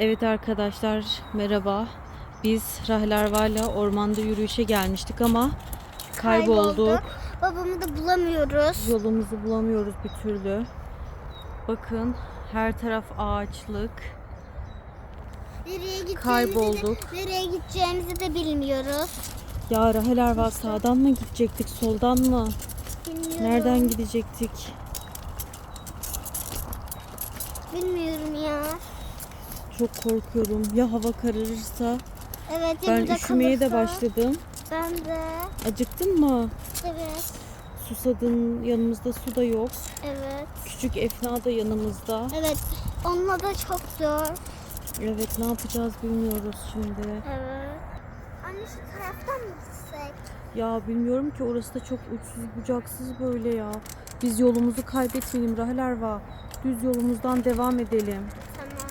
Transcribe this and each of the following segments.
Evet arkadaşlar merhaba. Biz Rahel Arva'yla ormanda yürüyüşe gelmiştik ama kaybolduk. Kaybolduk. Babamı da bulamıyoruz. Yolumuzu bulamıyoruz bir türlü. Bakın her taraf ağaçlık. Nereye gideceğimizi Kaybolduk. De, nereye gideceğimizi de bilmiyoruz. Ya Rahel Arva sağdan mı gidecektik soldan mı? Bilmiyorum. Nereden gidecektik? Bilmiyorum ya. Çok korkuyorum. Ya hava kararırsa? Evet Ben üşümeye de kalırsa? başladım. Ben de. Acıktın mı? Evet. Susadın yanımızda su da yok. Evet. Küçük Efna da yanımızda. Evet. Onunla da çok zor. Evet ne yapacağız bilmiyoruz şimdi. Evet. Anne şu taraftan mı gitsek? Ya bilmiyorum ki orası da çok uçsuz bucaksız böyle ya. Biz yolumuzu kaybetmeyelim Rahel Erva. Düz yolumuzdan devam edelim. Tamam.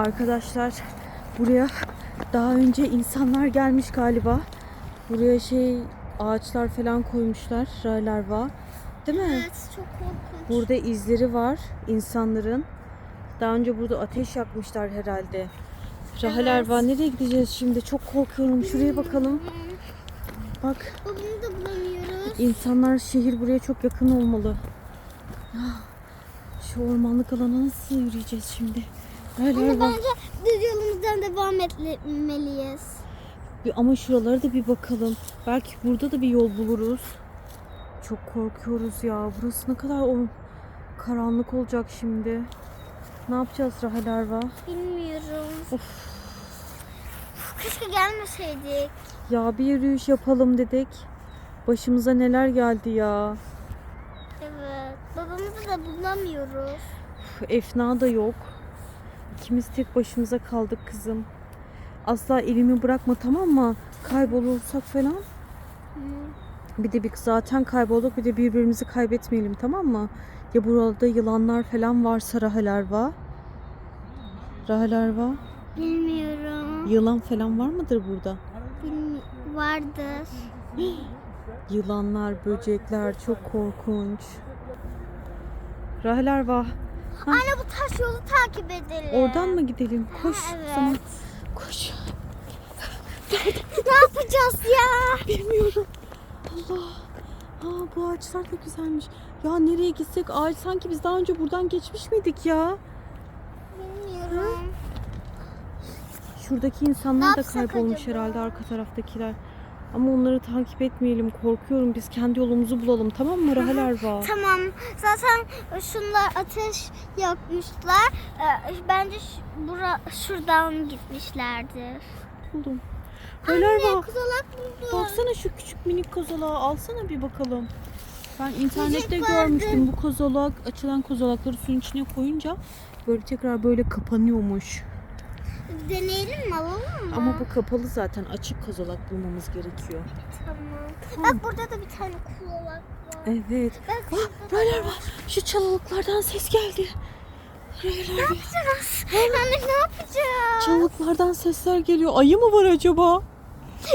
Arkadaşlar buraya daha önce insanlar gelmiş galiba. Buraya şey ağaçlar falan koymuşlar Rahel Erva. Değil mi? Evet çok korkunç. Burada izleri var insanların. Daha önce burada ateş yakmışlar herhalde. Evet. Erva nereye gideceğiz şimdi? Çok korkuyorum. Şuraya bakalım. Bak bulamıyoruz. insanlar şehir buraya çok yakın olmalı. Şu ormanlık alana nasıl yürüyeceğiz şimdi? Anne Erva. bence düz yolumuzdan devam etmeliyiz. Bir- Ama şuralara da bir bakalım. Belki burada da bir yol buluruz. Çok korkuyoruz ya. Burası ne kadar o karanlık olacak şimdi. Ne yapacağız Rahel Erva? Bilmiyorum. Of. Keşke gelmeseydik. Ya bir yürüyüş yapalım dedik. Başımıza neler geldi ya. Evet. Babamızı da bulamıyoruz. Üf, Efna da yok. İkimiz tek başımıza kaldık kızım. Asla elimi bırakma tamam mı? Kaybolursak falan. Bir de bir zaten kaybolduk bir de birbirimizi kaybetmeyelim tamam mı? Ya burada yılanlar falan varsa. Rahel Erva. Bilmiyorum. Yılan falan var mıdır burada? Bilmi- vardır. Yılanlar, böcekler çok korkunç. Rahel Erva. Anne bu taş yolu takip edelim. Oradan mı gidelim? Koş. Ha, evet. Zaman. Koş. ne yapacağız ya? Bilmiyorum. Allah. Aa, bu ağaçlar da güzelmiş. Ya nereye gitsek ağaç sanki biz daha önce buradan geçmiş miydik ya? Bilmiyorum. Şuradaki insanlar da kaybolmuş acaba? herhalde arka taraftakiler. Ama onları takip etmeyelim. Korkuyorum. Biz kendi yolumuzu bulalım. Tamam mı Rahel Erva? Tamam. Zaten şunlar ateş yakmışlar. Ee, Bence şu- bura, şuradan gitmişlerdir. Buldum. Rahel Erva. Anne kozalak buldum. Baksana şu küçük minik kozalağı alsana bir bakalım. Ben internette Yiyecek vardı. görmüştüm bu kozalak açılan kozalakları suyun içine koyunca böyle tekrar böyle kapanıyormuş. Deneyelim mi alalım mı? Ama bu kapalı zaten açık kozalak bulmamız gerekiyor. Tamam. Tamam. Bak burada da bir tane kozalak var. Evet. Bak Ah, Rahel var. Şu çalılıklardan ses geldi. Ne yapacağız? Anne ne yapacağız? Çalılıklardan sesler geliyor. Ayı mı var acaba?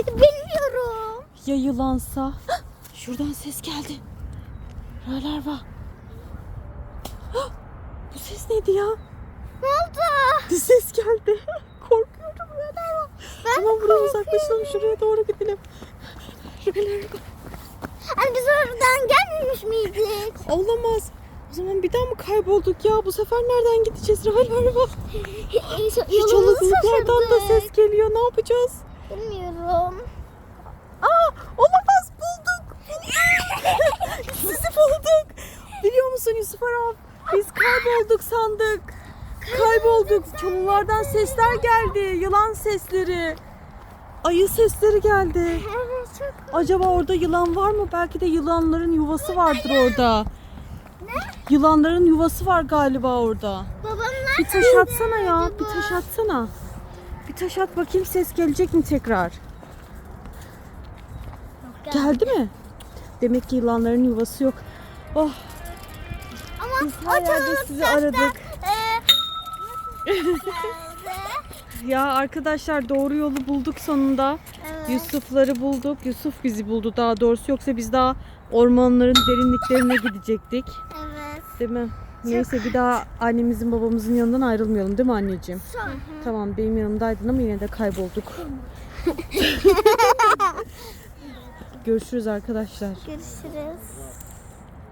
Bilmiyorum. Ya yılansa? Hah, Şuradan ses geldi. Rahel var. Hah, Bu ses neydi ya? Ne oldu? Bir ses geldi. Korkuyorum Rahel var. Ben Tamam buradan uzaklaşalım. Şuraya doğru gidelim. Var. Anne biz oradan gelmemiş miydik? Olamaz. O zaman bir daha mı kaybolduk ya? Bu sefer nereden gideceğiz Rahel var? Şu Yolumuzu çalılıklardan da ses geliyor. Ne yapacağız? Bilmiyorum. Aa, olamaz bulduk. Sizi bulduk. Biliyor musun Yusuf Arap? Biz kaybolduk sandık. Kaybolduk. Çalılardan sesler geldi. Yılan sesleri. Ayı sesleri geldi. Acaba orada yılan var mı? Belki de yılanların yuvası vardır orada. Yılanların yuvası var galiba orada. Bir taş atsana ya. Bir taş atsana. Bir taş at bakayım ses gelecek mi tekrar? Geldi mi? Demek ki yılanların yuvası yok. Oh Ama biz her yerde sizi aradık. Ya arkadaşlar doğru yolu bulduk sonunda. Evet. Yusuf'ları bulduk. Yusuf bizi buldu daha doğrusu. Yoksa biz daha ormanların derinliklerine gidecektik. Evet. Değil mi? Neyse bir daha annemizin babamızın yanından ayrılmayalım değil mi anneciğim? Hı hı. Tamam benim yanımdaydın ama yine de kaybolduk. Görüşürüz arkadaşlar. Görüşürüz.